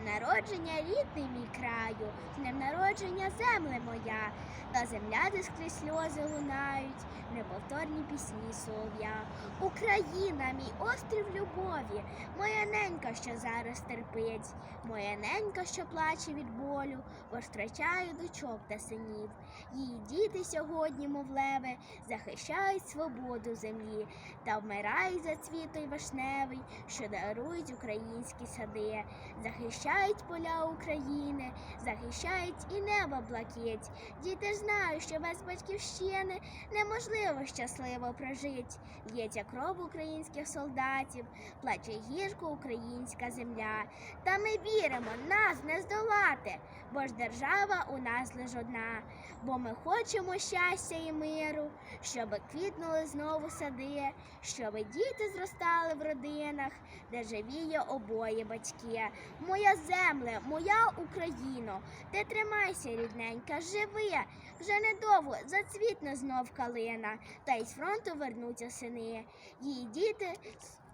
днем народження рідний мій краю, з днем народження земле моя, та земля, де скрізь сльози лунають, неповторні пісні солов'я. Україна, мій острів любові, моя ненька, що зараз терпить, моя ненька, що плаче від болю, бо втрачає дочок та синів. Її діти сьогодні, мов леви, захищають свободу землі та вмирають за цвітой вишневий, що дарують українські сади, захищають поля України, захищають і небо блакить. Діти знають, що без батьківщини неможливо щасливо прожить. Лється кров українських солдатів, плаче гірко українська земля. Та ми віримо, нас не здолати, бо ж держава у нас лиш одна. Бо ми хочемо щастя і миру, щоби квітнули знову сади, щоби діти зростали в родинах, де живіє обоє батьки. Моя земле, моя Україно, ти тримайся, рідненька, живи. Вже недовго зацвітне знов калина, та й з фронту вернуться сини. Її діти.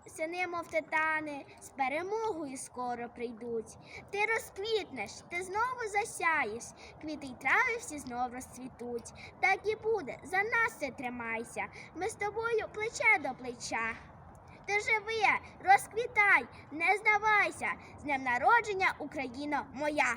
Сини, мов титани, з перемогою скоро прийдуть. Ти розквітнеш, ти знову засяєш, квіти й трави всі знов розцвітуть. Так і буде, за нас ти тримайся, ми з тобою плече до плеча. Ти живи, розквітай, не здавайся, з днем народження, Україна моя!